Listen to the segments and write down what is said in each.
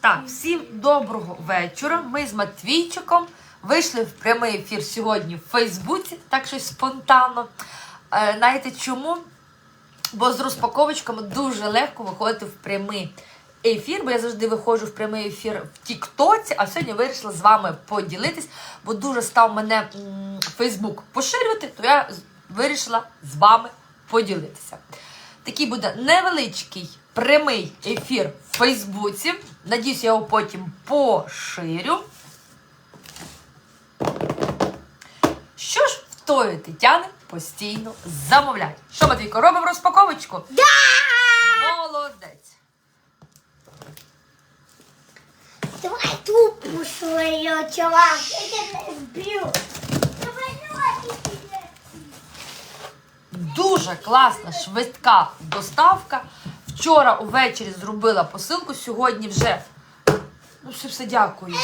Так, всім доброго вечора. Ми з Матвійчиком вийшли в прямий ефір сьогодні в Фейсбуці, так щось спонтанно. Е, знаєте чому? Бо з розпаковочками дуже легко виходити в прямий ефір, бо я завжди виходжу в прямий ефір в Тіктоці, а сьогодні вирішила з вами поділитись, бо дуже став мене Фейсбук поширювати, то я вирішила з вами поділитися. Такий буде невеличкий прямий ефір в Фейсбуці. Надіюсь, я його потім поширю. Що ж в тої Тетяни постійно замовляють? Що, Матвійко, робимо розпаковочку? Да! Молодець. Давай тупу свою, чувак. Я тебе. Дуже класна, швидка доставка. Вчора увечері зробила посилку, сьогодні вже. Ну, все, все дякую.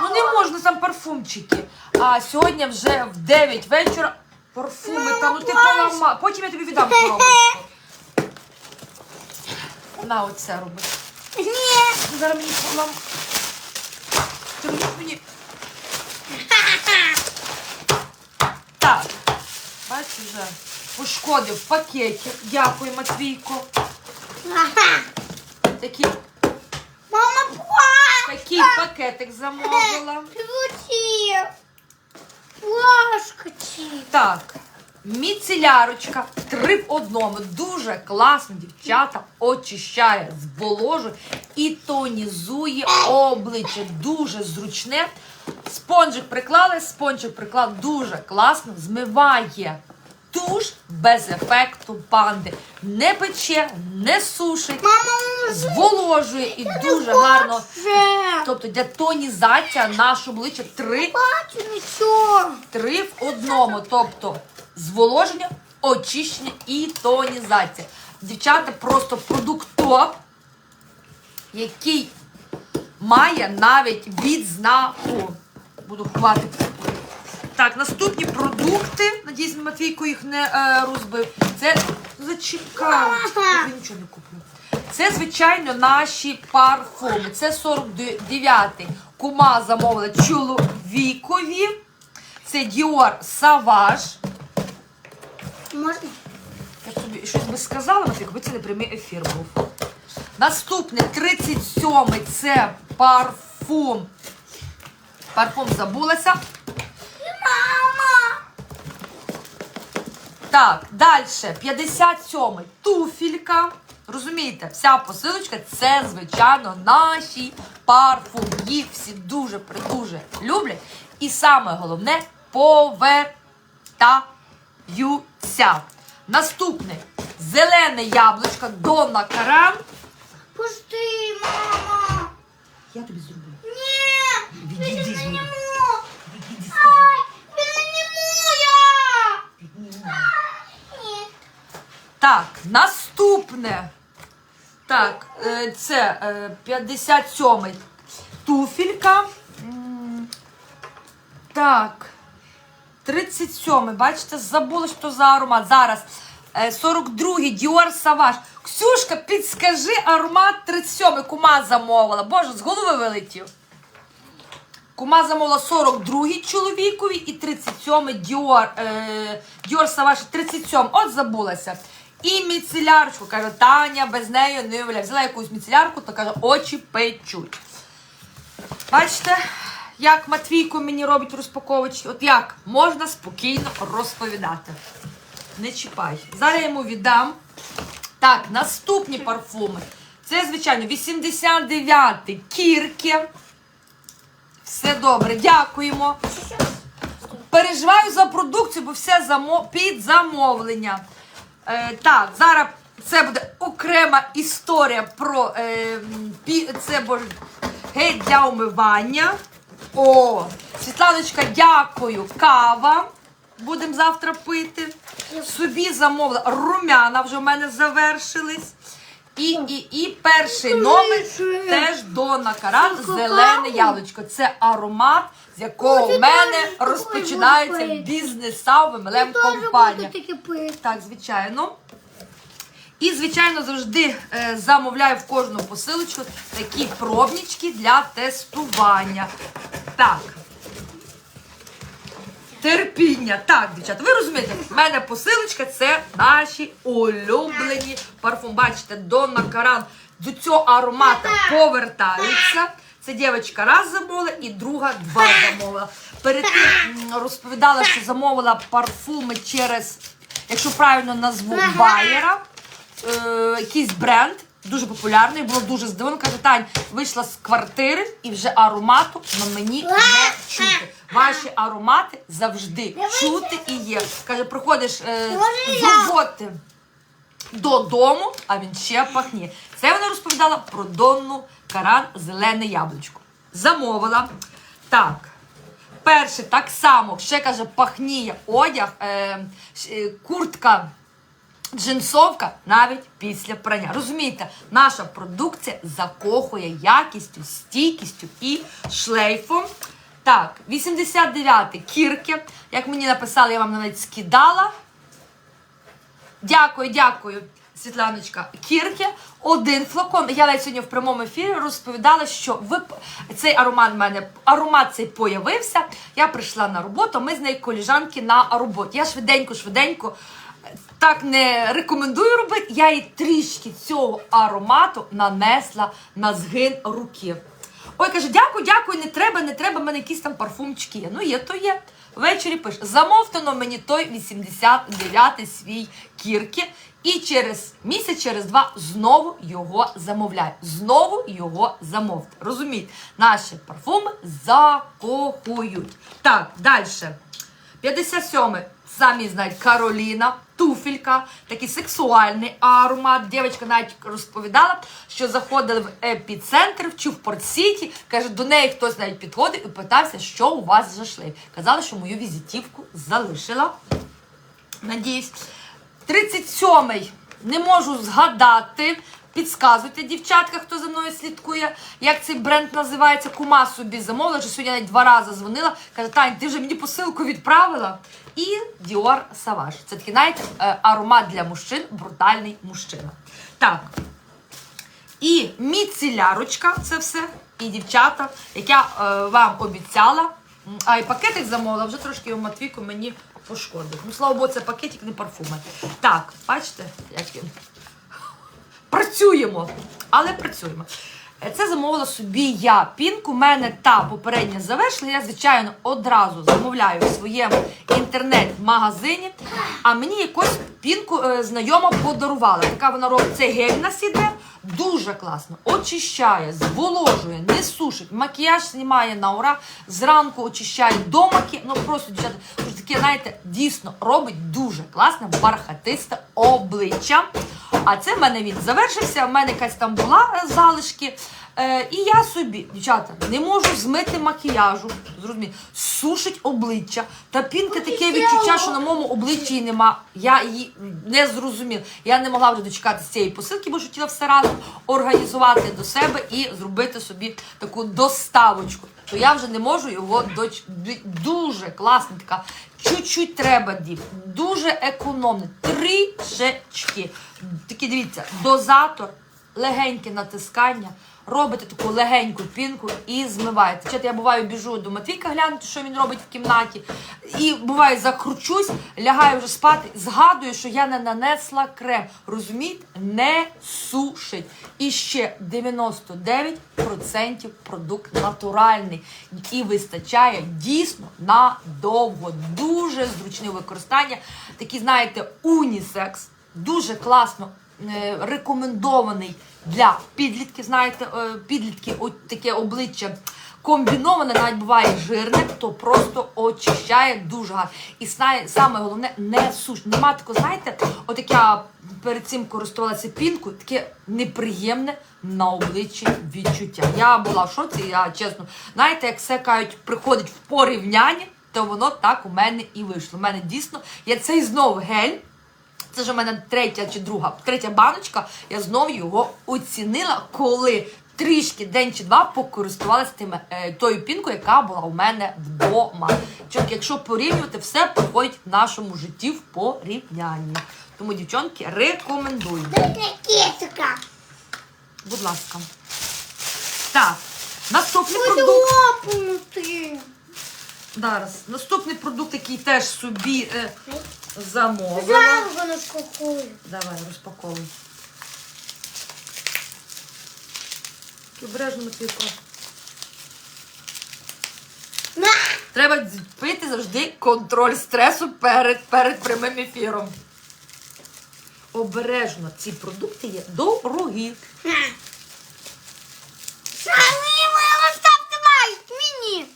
Ну не можна там парфумчики. А сьогодні вже в 9 вечора парфуми там, ну ти полама. Потім я тобі віддам коробочку. На оце роби. Нет. Зараз мені полам. Ти мені мені. Так. Бачиш вже. Пошкодив пакетик. Дякую, Матвійко. Такий, Мама, плашка. такий пакетик замовила. Плашкочи. Так. Міцелярочка три в одному. Дуже класно, дівчата, очищає, зволожує і тонізує обличчя. Дуже зручне. Спонжик приклали, спонжик приклав дуже класно, змиває туш без ефекту панди. Не пече, не сушить, Мама, зволожує і дуже гарно. Тобто для тонізація нашого обличчя три. Три в одному, тобто зволоження, очищення і тонізація. Дівчата, просто продукт топ, який має навіть відзнаку. Буду ховати. Так, наступні продукти. Надіюсь, Матвійко їх не е, розбив. Це зачекай. Я нічого не куплю. Це, звичайно, наші парфуми. Це 49-й. Кума замовила чоловікові. Це Dior Savage. Можна? Я тобі щось би сказала, Матвійко, якби це не прямий ефір був. Наступний 37-й це парфум. Парфум забулася. Так, далі 57-й туфілька. Розумієте, вся посилочка це, звичайно, наші парфум. Їх всі дуже придуже люблять. І саме головне повертаються. Наступне зелене яблучко Донна Карам. Пусти, мама. Я тобі зроблю. Ні. Відійди Він з не мене. нему. Відійди Ай, він не моя. Ні. Так, наступне. Так, е, це е, 57-й туфелька. Так. 37-й, бачите, забула, що за аромат. Зараз. Е, 42-й Dior Savage. Ксюшка, підскажи аромат 37-й. Кума замовила. Боже, з голови вилетів. Кума замовила 42-й чоловікові і 37-й Dior, е, Dior Savage 37. От забулася. І міцелярочку. Каже, Таня без неї не уявляє. Взяла якусь міцелярку, то каже, очі печуть. Бачите, як Матвійко мені робить розпаковочки. От як можна спокійно розповідати. Не чіпай. Зараз я йому віддам. Так, наступні парфуми. Це, звичайно, 89-й кірки. Все добре, дякуємо. Переживаю за продукцію, бо все замо... під замовлення. Е, так, зараз це буде окрема історія про е, пі... це боже, гель для умивання. О, Світланочка, дякую. Кава. Будемо завтра пити. Собі замовила румяна, вже в мене завершились. І, і, і перший номер теж Дона Карат, зелене яблучко. Це аромат, з якого в мене розпочинається бізнеса в MLM компанія. Так, звичайно. І, звичайно, завжди е, замовляю в кожну посилочку такі пробнички для тестування. Так. Терпіння. Так, дівчата, ви розумієте, в мене посилочка це наші улюблені парфум. Бачите, Донна Каран до цього аромата повертаються. Це дівчинка раз замовила і друга два замовила. Перед тим розповідала, що замовила парфуми через, якщо правильно назву, Байера. Е, якийсь бренд. Дуже популярний, було дуже здивовано. Каже, Тань, вийшла з квартири і вже аромату на мені не чути. Ваші аромати завжди чути і є. Каже, приходиш е, з роботи додому, а він ще пахне. Це вона розповідала про Донну Каран Зелене яблучко. Замовила. Так. Перше, так само, ще каже, пахніє одяг, е, е, куртка джинсовка навіть після прання. Розумієте, наша продукція закохує якістю, стійкістю і шлейфом. Так, 89-й кірки. Як мені написали, я вам навіть скидала. Дякую, дякую, Світланочка. Кірки, один флакон. Я навіть сьогодні в прямому ефірі розповідала, що ви цей аромат в мене аромат цей появився. Я прийшла на роботу. Ми з нею коліжанки на роботі. Я швиденько, швиденько. е, Так не рекомендую робити. Я їй трішки цього аромату нанесла на згин руки. Ой, каже, дякую, дякую, не треба, не треба, в мене якісь там парфумчики є. Ну, є, то є. Ввечері пише, замовтано мені той 89-й свій кірки. І через місяць, через два знову його замовляю. Знову його замовте. Розумієте, наші парфуми закохують. Так, далі. 57-й, самі знають, Кароліна, туфелька, такий сексуальний аромат. Дівчинка навіть розповідала, що заходили в епіцентр, в Чувпорт-Сіті. Каже, до неї хтось навіть підходив і питався, що у вас за шлейф. Казали, що мою візитівку залишила. Надіюсь. 37-й. Не можу згадати. Підсказуйте, дівчатка, хто за мною слідкує, як цей бренд називається. Кума собі замовила, що сьогодні навіть два рази дзвонила. Каже, Тань, ти вже мені посилку відправила. І Dior Savage. Це такий, знаєте, е, аромат для мужчин, брутальний мужчина. Так. І міцелярочка, це все. І дівчата, як я е, вам обіцяла. А і пакетик замовила, вже трошки його Матвійко мені пошкодив. Ну, слава Богу, це пакетик, не парфуми. Так, бачите, як він. Працюємо, але працюємо. Е, Це замовила собі я. пінку. у мене та попередня завершила. Я, звичайно, одразу замовляю в своєму інтернет-магазині. А мені якось пінку е, знайома подарувала. Така вона робить цей гель на іде. Дуже класно. Очищає, зволожує, не сушить. Макіяж знімає на ура. Зранку очищає до макі. Ну просто дівчата, таке, знаєте, дійсно робить дуже класне бархатисте обличчя. А це в мене він завершився. В мене якась там була е, залишки. Е, і я собі, дівчата, не можу змити макіяжу. Зрозуміло, сушить обличчя. Та пінка таке відчуття, що на моєму обличчі її нема. Я її не зрозуміла. Я не могла вже дочекатися цієї посилки, бо ж хотіла все разом організувати до себе і зробити собі таку доставочку. То я вже не можу його доч... дуже класна така. Чуть-чуть треба дів. Дуже економно. Трішечки. Такі дивіться, дозатор, легеньке натискання. Робите таку легеньку пінку і змиваєте. Чат, я буваю біжу до Матвійка глянути, що він робить в кімнаті. І буває, закручусь, лягаю вже спати, згадую, що я не нанесла крем. Розумієте? Не сушить. І ще 99% продукт натуральний і вистачає дійсно надовго. Дуже зручне використання. Такі, знаєте, унісекс. Дуже класно рекомендований для підлітків. Знаєте, е, підлітки, от таке обличчя комбіноване, навіть буває жирне, то просто очищає дуже гарно. І саме головне, не суш. Нема такого, знаєте, от я перед цим користувалася пінкою, таке неприємне на обличчі відчуття. Я була в шоці, я чесно, знаєте, як все кажуть, приходить в порівнянні, то воно так у мене і вийшло. У мене дійсно є цей знову гель. Це ж у мене третя чи друга, третя баночка. Я знову його оцінила, коли трішки день чи два покористувалася тим, е, тою пінкою, яка була у мене вдома. Чок, якщо порівнювати, все проходить в нашому житті в порівнянні. Тому, дівчонки, рекомендую. Будь ласка. Так, наступний продукт. Зараз. Наступний продукт, який теж собі е, замовила. Зараз воно скакує. Давай, розпаковуй. Обережно Матвійко. Треба пити завжди контроль стресу перед, перед прямим ефіром. Обережно, ці продукти є дорогі. На. Самі ви ставте лайк мені.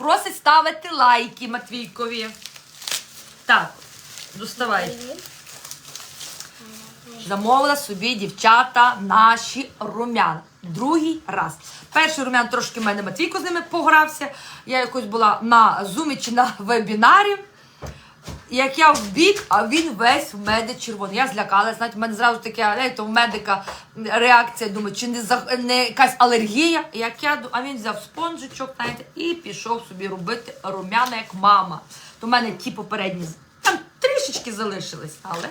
Просить ставити лайки Матвійкові. Так, доставай. Замовила собі дівчата наші румяна. Другий раз. Перший румян трошки в мене Матвійко з ними погрався. Я якось була на зумі чи на вебінарі. Як я в а він весь в мене червоний. Я злякалась, знаєте, в мене зразу таке, знаєте, в медика реакція, думаю, чи не, за- не якась алергія. Як я, а він взяв спонжичок, знаєте, і пішов собі робити румяна, як мама. То в мене ті попередні там трішечки залишились, але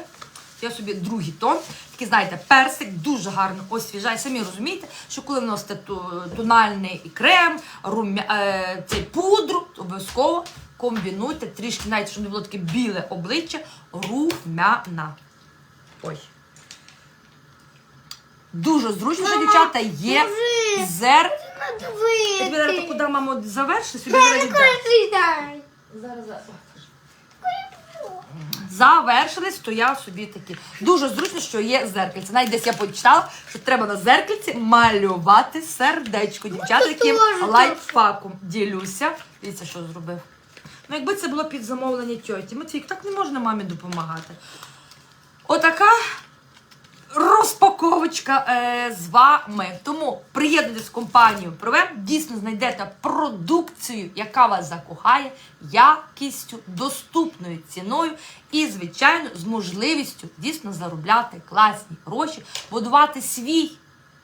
я собі другий тон. Такий, знаєте, персик дуже гарно освіжає. Самі розумієте, що коли ви носите ту- тональний крем, румя, е, цей пудру, то обов'язково комбінуйте трішки, знаєте, щоб не було таке біле обличчя, румяна. Ой. Дуже зручно, що дівчата є зер. Я тобі зараз куди, мамо, заверши, собі зараз віддам. Зараз, зараз. Завершились, то я собі такі. Дуже зручно, що є зеркальце. Навіть десь я почитала, що треба на зеркальці малювати сердечко. Дівчата, яким лайфхаком ділюся. Дивіться, що зробив. Ну, якби це було під замовлення тьоті. Матвійк, так не можна мамі допомагати. Отака розпаковочка е, з вами. Тому приєднуйтесь в компанію Провем. Дійсно знайдете продукцію, яка вас закохає, якістю, доступною ціною і, звичайно, з можливістю дійсно заробляти класні гроші, будувати свій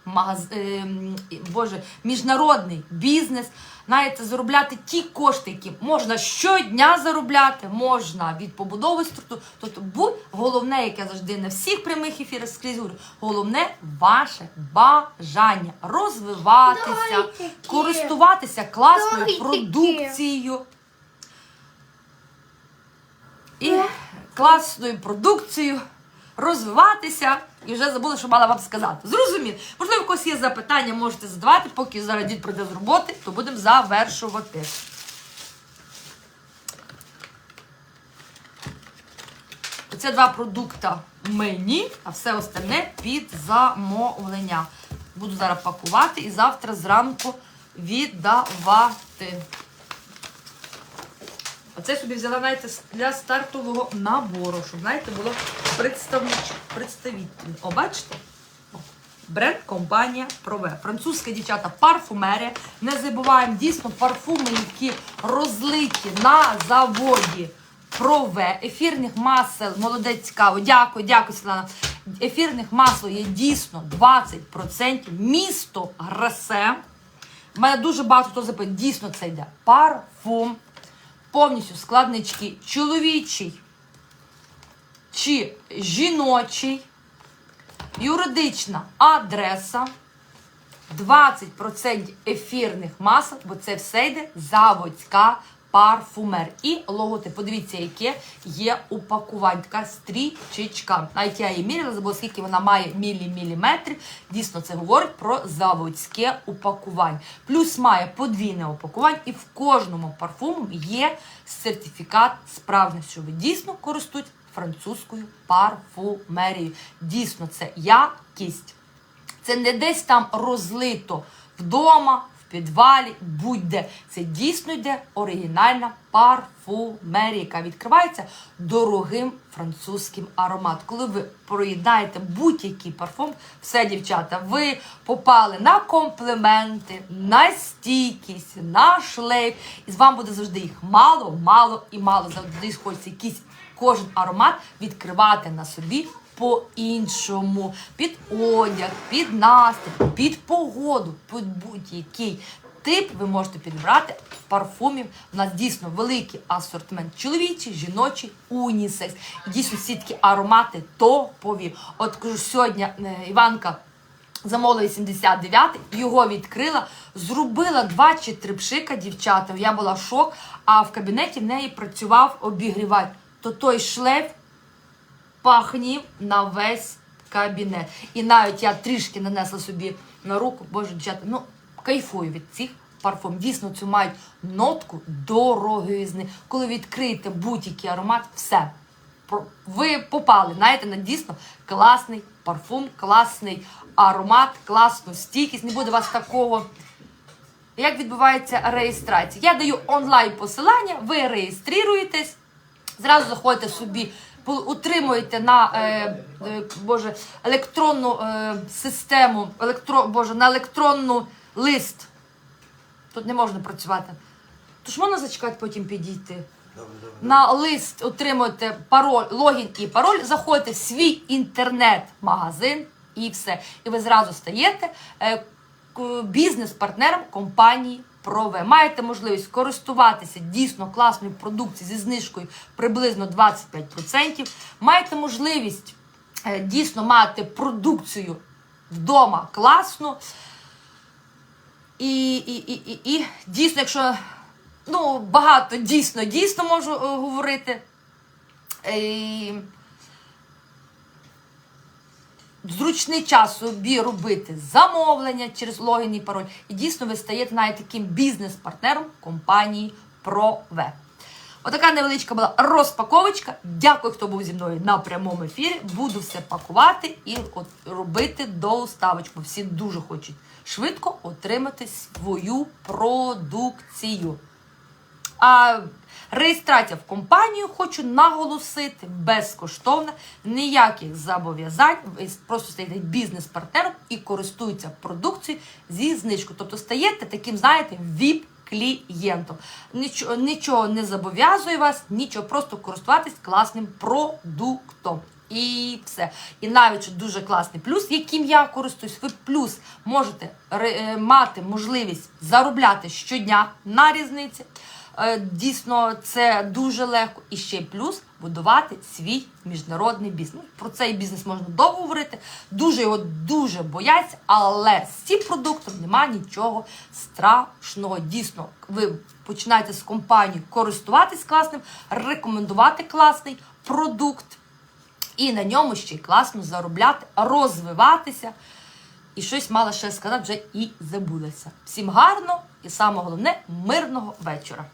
магаз... е, Боже, міжнародний бізнес. Знаєте, заробляти ті кошти, які можна щодня заробляти, можна від побудови структур. Тобто, будь головне, яке я завжди на всіх прямих ефірах скрізь говорю, головне ваше бажання розвиватися, таке. користуватися класною таке. продукцією. І класною продукцією розвиватися. І вже забула, що мала вам сказати. Зрозуміло. Можливо, у когось є запитання, можете задавати, поки зараз дід прийде з роботи, то будемо завершувати. Це два продукти мені, а все остальне під замовлення. Буду зараз пакувати і завтра зранку віддавати. Оце собі взяла, знаєте, для стартового набору, щоб, знаєте, було представительно. О, бачите? Бренд компанія Прове. Французька дівчата парфумерія. Не забуваємо дійсно парфуми, які розлиті на заводі Прове. Ефірних масел, молодець цікаво. Дякую, дякую, Світлана. Ефірних масел є дійсно 20%. Місто Грасе. У мене дуже багато хто запитує, дійсно це йде парфум, повністю складнички чоловічий чи жіночий, юридична адреса, 20% ефірних масок, бо це все йде заводська парфумер. І логотип. Подивіться, яке є упакування. Така стрічечка. Навіть я її міряла, забула, скільки вона має мілі-міліметрів. Дійсно, це говорить про заводське упакування. Плюс має подвійне упакування, і в кожному парфуму є сертифікат справності, що ви дійсно користуєтесь французькою парфумерією. Дійсно, це якість. Це не десь там розлито вдома, підвалі, будь-де. Це дійсно йде оригінальна парфумерія, яка відкривається дорогим французьким ароматом. Коли ви проїдаєте будь-який парфум, все, дівчата, ви попали на компліменти, на стійкість, на шлейф. І з вам буде завжди їх мало, мало і мало. Завжди хочеться якісь кожен аромат відкривати на собі по-іншому. Під одяг, під настрій, під погоду, під будь-який тип ви можете підібрати парфумів. У нас дійсно великий асортимент чоловічий, жіночий, унісекс. І дійсно всі такі аромати топові. От кажу, сьогодні е, Іванка замовила 89 його відкрила, зробила два чи три пшика дівчата. Я була в шок, а в кабінеті в неї працював обігрівач. То той шлейф пахнів на весь кабінет. І навіть я трішки нанесла собі на руку, боже, дівчата, ну кайфую від цих парфум. Дійсно, цю мають нотку дорогизни. Коли відкриєте будь-який аромат, все. Ви попали, знаєте, на дійсно класний парфум, класний аромат, класну стійкість. Не буде вас такого. Як відбувається реєстрація? Я даю онлайн посилання, ви реєструєтесь, зразу заходите собі, утримуєте на е, е, боже, електронну е, систему, електро, боже, на електронну лист. Тут не можна працювати. Тож можна зачекати, потім підійти. На лист отримуєте пароль, логін і пароль, заходите в свій інтернет-магазин і все. І ви зразу стаєте е, бізнес-партнером компанії Прове. Маєте можливість користуватися дійсно класною продукцією зі знижкою приблизно 25%. Маєте можливість е, дійсно мати продукцію вдома класну. І, і, і, і, і дійсно, якщо ну, багато дійсно, дійсно можу е, говорити. Е, зручний час собі робити замовлення через логін і пароль. І дійсно ви стаєте навіть таким бізнес-партнером компанії ProV. Отака невеличка була розпаковочка. Дякую, хто був зі мною на прямому ефірі. Буду все пакувати і от робити доставочку. Всі дуже хочуть швидко отримати свою продукцію. А реєстрація в компанію хочу наголосити безкоштовна, ніяких зобов'язань. Просто стаєте бізнес-партнером і користуються продукцією зі знижкою. Тобто стаєте таким, знаєте, vip клієнтом. Нічого, нічого не зобов'язує вас, нічого, просто користуватись класним продуктом. І все. І навіть дуже класний плюс, яким я користуюсь, ви плюс можете е, мати можливість заробляти щодня на різниці. Е, Дійсно, це дуже легко. І ще плюс будувати свій міжнародний бізнес. Ну, Про цей бізнес можна довго говорити. Дуже його дуже бояться, але з цим продуктом немає нічого страшного. Дійсно, ви починаєте з компанії користуватись класним, рекомендувати класний продукт. І на ньому ще й класно заробляти, розвиватися. І щось мала ще сказати, вже і забулася. Всім гарно і саме головне мирного вечора.